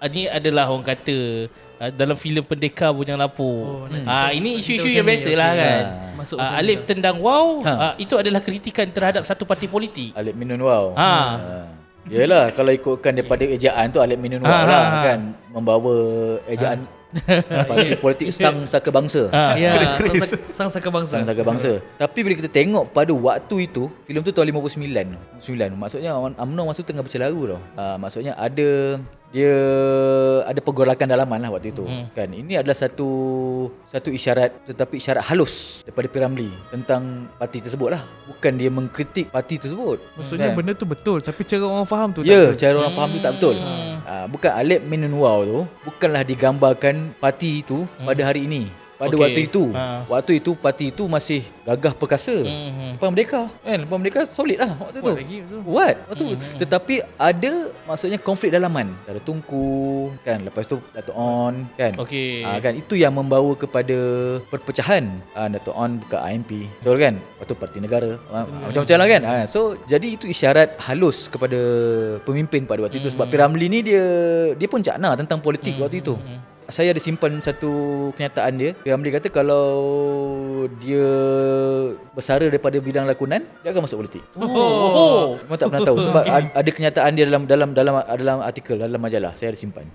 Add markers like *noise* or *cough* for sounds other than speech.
ah, ni adalah orang kata ah, dalam filem pendekar bujang lapuk. Oh, ah cerita- ini isu-isu yang ni, biasa lah okey. kan. Ah. Masuk Ah, macam Alif tu. tendang wow Ha. ah, itu adalah kritikan terhadap satu parti politik. Alip Minun Wow. Ha. Yalah kalau ikutkan daripada ejaan tu Alip Minun Wow Ha, lah ha, ha. kan membawa ejaan parti *laughs* politik sang saka bangsa. Ah. Ya, *laughs* sang, sang saka bangsa. Sang saka bangsa. Tapi bila kita tengok pada waktu itu, filem tu tahun 59. 9. Maksudnya UMNO masa tu tengah bercelaru tau. Uh, maksudnya ada dia ada pergolakan dalaman lah waktu itu Hmm. kan ini adalah satu satu isyarat tetapi isyarat halus daripada Piramli tentang parti tersebut lah bukan dia mengkritik parti tersebut Maksudnya kan? benda tu betul tapi cara orang faham tu Ya, betul. cara orang faham tu tak betul. Hmm. Uh, bukan Alep Minunwau tu bukanlah digambarkan parti itu pada hari ini. Pada Okey. waktu itu. Ha. Waktu itu parti itu masih gagah perkasa. Mhm. Lepas merdeka kan? Lepas merdeka solid lah waktu tu. Kuat lagi betul. Waktu Hmm, tu Tetapi ada Maksudnya konflik dalaman. Ada Tunku Kan? Lepas tu Dato' On Kan? Okey. Ah, kan? Itu yang membawa kepada perpecahan ah, Dato' On buka IMP betul kan? Lepas tu Parti Negara. Ah, macam-macam lah kan? Ah, so jadi itu isyarat halus kepada pemimpin pada waktu itu. Sebab Piramli ni dia dia pun cakna tentang politik waktu itu saya ada simpan satu kenyataan dia Piramli kata kalau dia bersara daripada bidang lakonan dia akan masuk politik Oh. oh. Memang tak pernah tahu sebab *laughs* ad- ada kenyataan dia dalam dalam dalam dalam artikel dalam majalah saya ada simpan